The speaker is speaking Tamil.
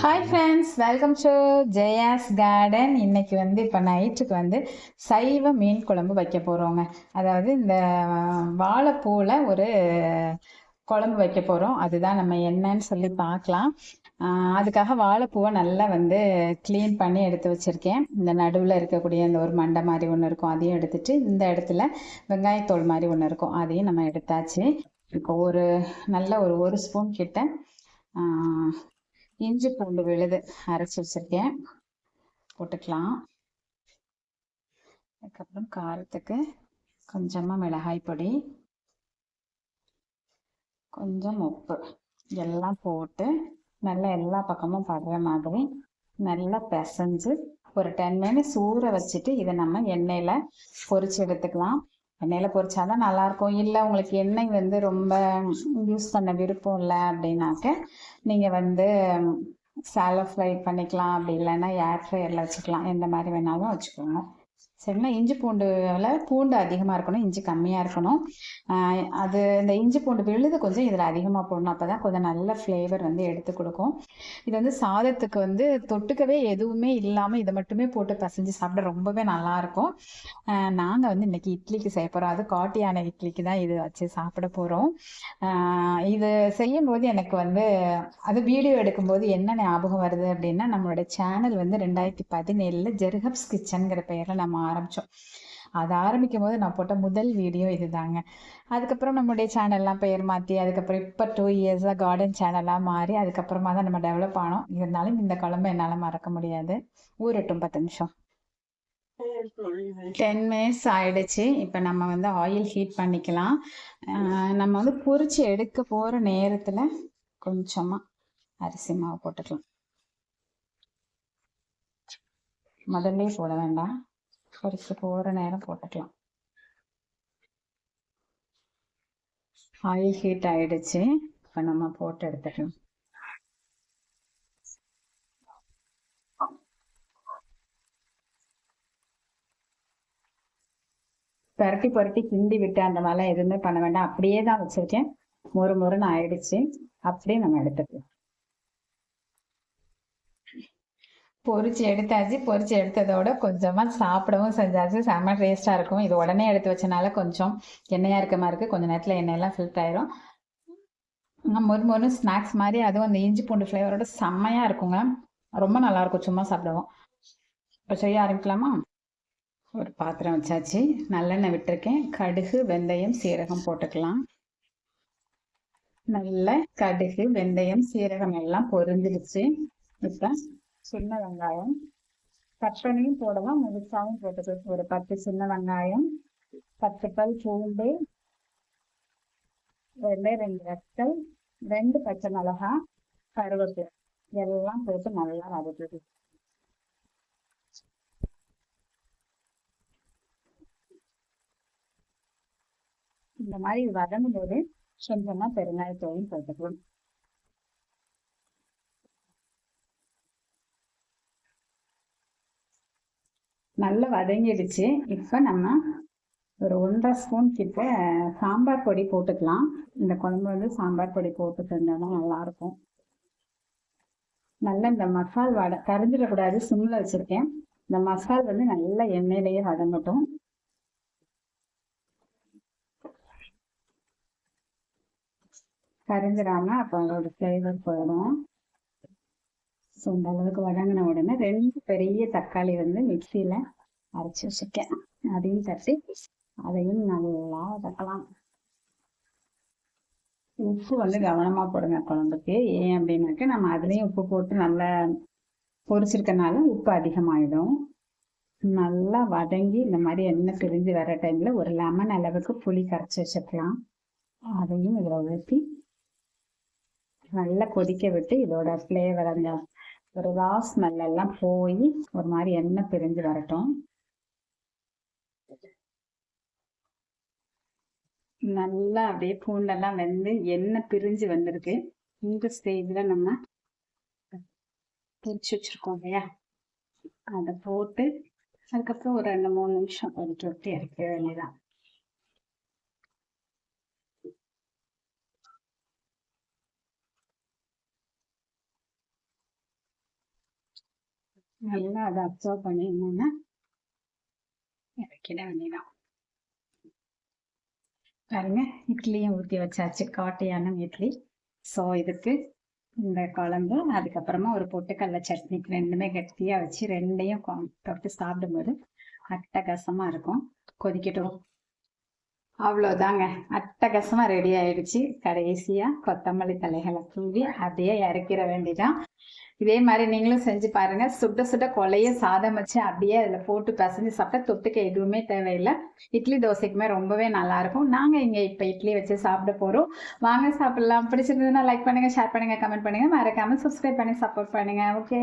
Hi friends welcome to Jaya's garden இன்னைக்கு வந்து இப்போ நைட்டுக்கு வந்து சைவ மீன் குழம்பு வைக்க போகிறோங்க அதாவது இந்த வாழைப்பூவில் ஒரு குழம்பு வைக்க போகிறோம் அதுதான் நம்ம என்னன்னு சொல்லி பார்க்கலாம். அதுக்காக வாழைப்பூவை நல்லா வந்து க்ளீன் பண்ணி எடுத்து வச்சுருக்கேன். இந்த நடுவில் இருக்கக்கூடிய இந்த ஒரு மண்டை மாதிரி ஒன்று இருக்கும் அதையும் எடுத்துட்டு இந்த இடத்துல வெங்காயத்தோல் மாதிரி ஒன்று இருக்கும் அதையும் நம்ம எடுத்தாச்சு. இப்போ ஒரு நல்ல ஒரு ஒரு ஸ்பூன் கிட்ட இஞ்சி பூண்டு விழுது அரைச்சி வச்சிருக்கேன். போட்டுக்கலாம். அதுக்கப்புறம் காரத்துக்கு கொஞ்சமாக மிளகாய் பொடி கொஞ்சம் உப்பு. எல்லாம் போட்டு நல்லா எல்லா பக்கமும் படுற மாதிரி நல்லா பிசைஞ்சு ஒரு டென் மினிட்ஸ் ஊற வச்சுட்டு இதை நம்ம எண்ணெயில் பொரிச்சு எடுத்துக்கலாம். எண்ணெயில் பொறிச்சா தான் நல்லாயிருக்கும். இல்லை உங்களுக்கு எண்ணெய் வந்து ரொம்ப யூஸ் பண்ண விருப்பம் இல்லை அப்படின்னாக்க நீங்கள் வந்து சாலோ ஃப்ரை பண்ணிக்கலாம். அப்படி இல்லைன்னா ஏர் ஃப்ரையரில் வச்சுக்கலாம். எந்த மாதிரி வேணாலும் வச்சுக்கோங்க. சரிங்களா இஞ்சி பூண்டுல பூண்டு அதிகமாக இருக்கணும் இஞ்சி கம்மியாக இருக்கணும். அது இந்த இஞ்சி பூண்டு விழுது கொஞ்சம் இதில் அதிகமாக போடணும். அப்போ தான் கொஞ்சம் நல்ல ஃப்ளேவர் வந்து எடுத்து கொடுக்கும். இது வந்து சாதத்துக்கு வந்து தொட்டுக்கவே எதுவுமே இல்லாமல் இதை மட்டுமே போட்டு பசைஞ்சு சாப்பிட ரொம்பவே நல்லாயிருக்கும் நாங்கள் வந்து இன்னைக்கு இட்லிக்கு செய்ய போகிறோம் அது காட்டு யானை இட்லிக்கு தான் இது வச்சு சாப்பிட போகிறோம் இது செய்யும்போது எனக்கு வந்து அது வீடியோ எடுக்கும்போது என்ன ஞாபகம் வருது அப்படின்னா நம்மளோட சேனல் வந்து ரெண்டாயிரத்தி பதினேழில் ஜெர்ஹப்ஸ் கிச்சனுங்கிற பெயரில் நம்ம ஆரம்பித்தோம் அதை ஆரம்பிக்கும் போது நான் போட்ட முதல் வீடியோ இதுதாங்க. அதுக்கப்புறம் நம்மளுடைய சேனல்லாம் பெயர் மாற்றி அதுக்கப்புறம் இப்போ டூ இயர்ஸாக கார்டன் சேனலாக மாறி அதுக்கப்புறமா தான் நம்ம டெவலப் ஆனோம். இருந்தாலும் இந்த குழம்பு என்னால் மறக்க முடியாது. ஊரட்டும் பத்து நிமிஷம். டென் மினிட்ஸ் ஆயிடுச்சு. இப்போ நம்ம வந்து ஆயில் ஹீட் பண்ணிக்கலாம். ஆஹ் நம்ம வந்து பொறிச்சு எடுக்க போகிற நேரத்தில் கொஞ்சமாக அரிசி மாவு போட்டுக்கலாம். முதல்ல போட வேண்டாம். குறைச்சி போகிற நேரம் போட்டுக்கலாம். ஆயில் ஹீட் ஆயிடுச்சு. இப்போ நம்ம போட்டு எடுத்துக்கலாம். பரட்டி பரட்டி கிண்டி விட்டு அந்த மாதிரிலாம் எதுவுமே பண்ண வேண்டாம். அப்படியே தான் வச்சிருக்கேன். மொறு மொறுன்னு ஆயிடுச்சு. அப்படியே நம்ம எடுத்துக்கலாம். பொரிச்சு எடுத்தாச்சு. பொரிச்சு எடுத்ததோட கொஞ்சமா சாப்பிடவும் செஞ்சாச்சு. செம்ம டேஸ்டா இருக்கும். இது உடனே எடுத்து வச்சனால கொஞ்சம் எண்ணெயா இருக்க மாதிரி இருக்கு. கொஞ்ச நேரத்துல எண்ணெயெல்லாம் ஃபில்ட் ஆயிரும். மொறுமொறு ஸ்நாக்ஸ் மாதிரி அதுவும் அந்த இஞ்சி பூண்டு ஃப்ளேவரோட செம்மையா இருக்குங்க. ரொம்ப நல்லா இருக்கும். சும்மா சாப்பிடுவோம். இப்போ செய்ய ஆரம்பிக்கலாமா? ஒரு பாத்திரம் வச்சாச்சு. நல்லெண்ணெய் விட்டுருக்கேன். கடுகு வெந்தயம் சீரகம் போட்டுக்கலாம். நல்ல கடுகு வெந்தயம் சீரகம் எல்லாம் பொரிஞ்சிடுச்சு இப்போ சின்ன வெங்காயம். கட் பண்ணியும் போடலாம். முழுசாவும் போட்டுக்கலாம் ஒரு பத்து சின்ன வெங்காயம் பத்து பல் பூண்டு ரெண்டே ரெண்டு ரத்தல் ரெண்டு பச்சை மிளகா கருவேப்பிலை. எல்லாம் போட்டு நல்லா வதக்குது இந்த மாதிரி வதங்கும் போது கொஞ்சமா பெருங்காயத்தோடையும் போட்டுக்கலாம் நல்லா வதங்கிடுச்சு. இப்போ நம்ம ஒரு ஒன்றரை ஸ்பூன் கிட்ட சாம்பார் பொடி போட்டுக்கலாம். இந்த குழம்பு வந்து சாம்பார் பொடி போட்டு செஞ்சால் தான் நல்லாயிருக்கும். நல்லா இந்த மசால் வடை கரைஞ்சிடக்கூடாது சிம்மில் வச்சுருக்கேன். இந்த மசால் வந்து நல்லா எண்ணெயிலேயே வதங்கட்டும். கரைஞ்சிடாம அப்போ அதோட ஃப்ளேவர் போயிடும். ஸோ இந்த அளவுக்கு வதங்கின உடனே ரெண்டு பெரிய தக்காளி வந்து மிக்சியில் அரைச்சி வச்சுருக்கேன். அதையும் தட்டி அதையும் நல்லா வதக்கலாம். உப்பு வந்து கவனமாக போடுங்க குழம்புக்கு. ஏன் அப்படின்னாக்க நம்ம அதுலேயும் உப்பு போட்டு நல்லா பொரிச்சிருக்கனால உப்பு அதிகமாகிடும் நல்லா வதங்கி இந்த மாதிரி எண்ணெய் பிரிஞ்சு வர டைமில் ஒரு லெமன் அளவுக்கு புளி கரைச்சி வச்சுக்கலாம் அதையும் இதில் ஊற்றி நல்லா கொதிக்க விட்டு இதோட ஃப்ளேவர் அந்த ஒரு ரா ஸ்மெல் எல்லாம் போய் ஒரு மாதிரி எண்ணெய் பிரிஞ்சு வரட்டும். நல்லா அப்படியே பூண்டெல்லாம் வெந்து எண்ணெய் பிரிஞ்சு வந்திருக்கு. இந்த ஸ்டேஜில் நம்ம பிரிச்சு வச்சிருக்கோம் இல்லையா? அதை போட்டு அதுக்கப்புறம் ஒரு ரெண்டு மூணு நிமிஷம் ஒரு தொட்டி இறக்க வேண்டியதான் நல்லா அதை அப்சர்வ் பண்ணிடணும்னா இறக்கிட வேண்டியதான் பாருங்க இட்லியும் ஊற்றி வச்சாச்சு. காட்டையான இட்லி. ஸோ இதுக்கு இந்த குழம்பு அதுக்கப்புறமா ஒரு பொட்டுக்கடல சட்னி. ரெண்டுமே கட்டியாக வச்சு ரெண்டையும் கொ- தொட்டு சாப்பிடும்போது அட்டகாசமாக இருக்கும். கொதிக்கட்டும். அவ்வளோதாங்க அட்டகாசமாக ரெடி ஆயிடுச்சு. கடைசியாக கொத்தமல்லி தலைகளை தூவி அப்படியே இறக்கிற வேண்டிதான் இதே மாதிரி நீங்களும் செஞ்சு பாருங்க. சுட்ட சுட்ட கொலைய சாதம் வச்சு அப்படியே அதில் போட்டு பிசைஞ்சு சாப்பிட்டா தொட்டுக்க எதுவுமே தேவையில்லை. இட்லி தோசைக்குமே ரொம்பவே நல்லா இருக்கும். நாங்கள் இங்கே இப்போ இட்லி வச்சு சாப்பிட போகிறோம் வாங்க சாப்பிடலாம். பிடிச்சிருந்ததுன்னா லைக் பண்ணுங்க ஷேர் பண்ணுங்க கமெண்ட் பண்ணுங்க. மறக்காம சப்ஸ்கிரைப் பண்ணி சப்போர்ட் பண்ணுங்க. ஓகே